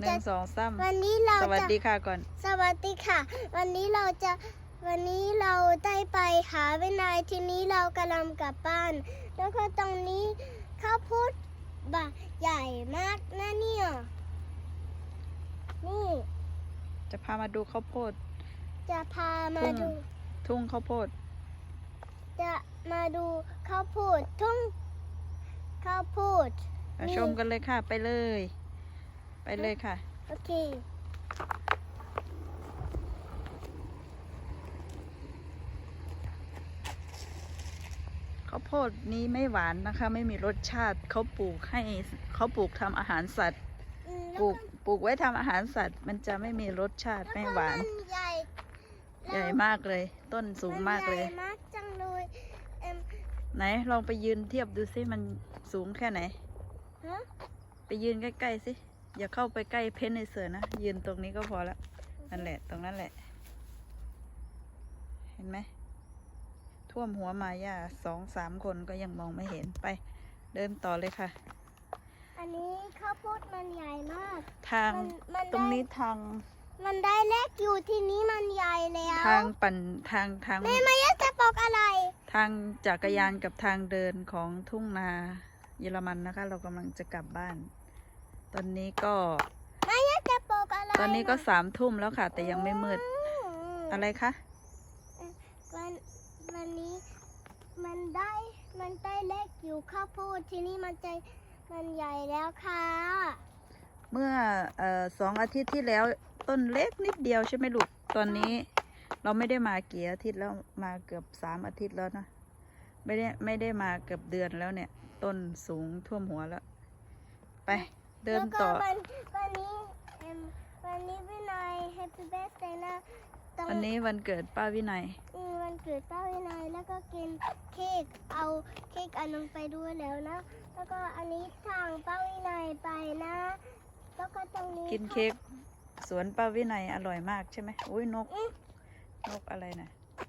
หนึ่งสองสามวันนี้เราสวัสจะดีค่ะก่อน สวัสดีค่ะ วันนี้เราจะวันนี้เราได้ไปหาวินัยทีนี้เรากำลังกลับบ้าน แล้วก็ตรงนี้ข้าวโพดบะใหญ่มากนะเนี่ยนี่ จะพามาดูข้าวโพด จะพามาทุ่งดู ทุ่งข้าวโพด จะมาดูข้าวโพดทุ่งข้าวโพดมานี่ชมกันเลยค่ะไปเลย ไปเลยค่ะ โอเค ข้าวโพดนี้ไม่หวานนะคะ ไม่มีรสชาติเขาปลูกให้เขาปลูกทำอาหารสัตว์ อืมปลูกปลูกไว้ทำอาหารสัตว์ มันจะไม่มีรสชาติแล้วก็ไม่หวานมันใหญ่ใหญ่มากเลย ต้นสูงมากเลยนใหญ่มากจังเลยเอ็มไหนลองไปยืนเทียบดูสิมันสูงแค่ไหน ฮะไปยืนใกล้ๆสิ อย่าเข้าไปใกล้เพนในเสือนะ ยืนตรงนี้ก็พอละนั่นแหละ ตรงนั้นแหละ เห็นไหม ท่วมหัวมาย่าสองสามคนก็ยังมองไม่เห็นไป เดินต่อเลยค่ะ อันนี้ข้าวโพดมันใหญ่มาก ทางมันมันตรงได้นี้ทางมันได้เล็กอยู่ที่นี้มันใหญ่แล้วทางปั่นทางทาง แม่มายัจะปอกอะไร ทางจักรยานกับทางเดินของทุ่งนาเยอรมันนะคะ เรากำลังจะกลับบ้าน ตอนนี้ก็มายัจะปอกอะไรตอนนี้ก็สามทุ่มแล้วค่ะ แต่ยังไม่มืดมอะไรคะ วันวันนี้มันได้มันได้เล็กอยู่ข้าวโพดที่นี่มันใจมันใหญ่แล้วค่ะ เมื่อเออสองอาทิตย์ที่แล้วต้นเล็กนิดเดียวใช่ไหมลูกตอนนี้ เราไม่ได้มากี่อาทิตย์แล้วมาเกือบสามอาทิตย์แล้วนะไม่ได้ไม่ได้มาเกือบเดือนแล้วเนี่ย ต้นสูงท่วมหัวแล้ว ไป เดินต่อแล้วก็วันวันนี้เอ็มวันนี้วินัย Happy Birthday นะต้องวันนี้วันเกิดป้าวินัย อืมวันเกิดป้าวินัยแล้วก็กินเค้กเอาเค้กอันนึงไปด้วยแล้วนะ แล้วก็อันนี้ทางป้าวินัยไปนะ แล้วก็ตรงนี้กินเค้กสวนป้าวินัยอร่อยมากใช่ไหมอุ้ยนก อืมนกอะไรนะ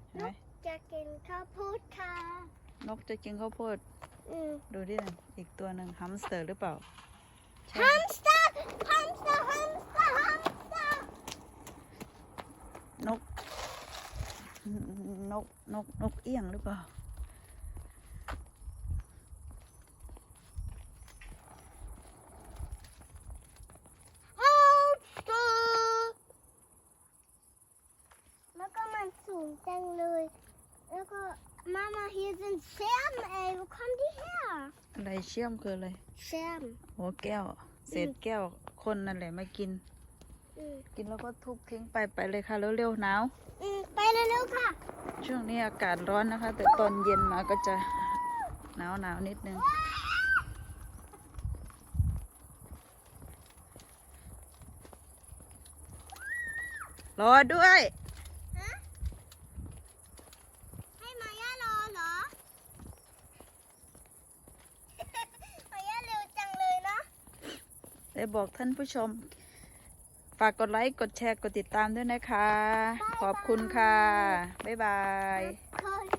เห็นไหมจะกินข้าวโพดค่ะ นกจะกินข้าวโพด อืม ดูดิน่ะอีกตัวหนึ่งฮัมสเตอร์หรือเปล่า ใช่ฮัมสเตอร์ฮัมสเตอร์ฮัมสเตอร์ฮัมสเตอร์นก นก นก นกเอี้ยงหรือเปล่า ฮัมสเตอร์แล้วก็มันสูงจังเลย แล้วก็ Mama, hier sind Scherben, ey. Wo kommen die her? อะไรเชื่อมคืออะไร Scherben. หัวแก้ว เศษแก้วคนนั่นแหละมากินอืมกินแล้วก็ทุบทิ้งไปไปเลยค่ะเร็วๆหนาวอืมไปเร็วๆค่ะช่วงนี้อากาศร้อนนะคะ แต่ตอนเย็นมาก็จะหนาวหนาวๆนิดนึง รอด้วย ฮะ ให้มาย่ารอเหรอ มาย่าเร็วจังเลยเนาะ ได้บอกท่านผู้ชม ฝากกดไลค์ กดแชร์ กดติดตามด้วยนะคะ ขอบคุณค่ะ บ๊ายบายขอบ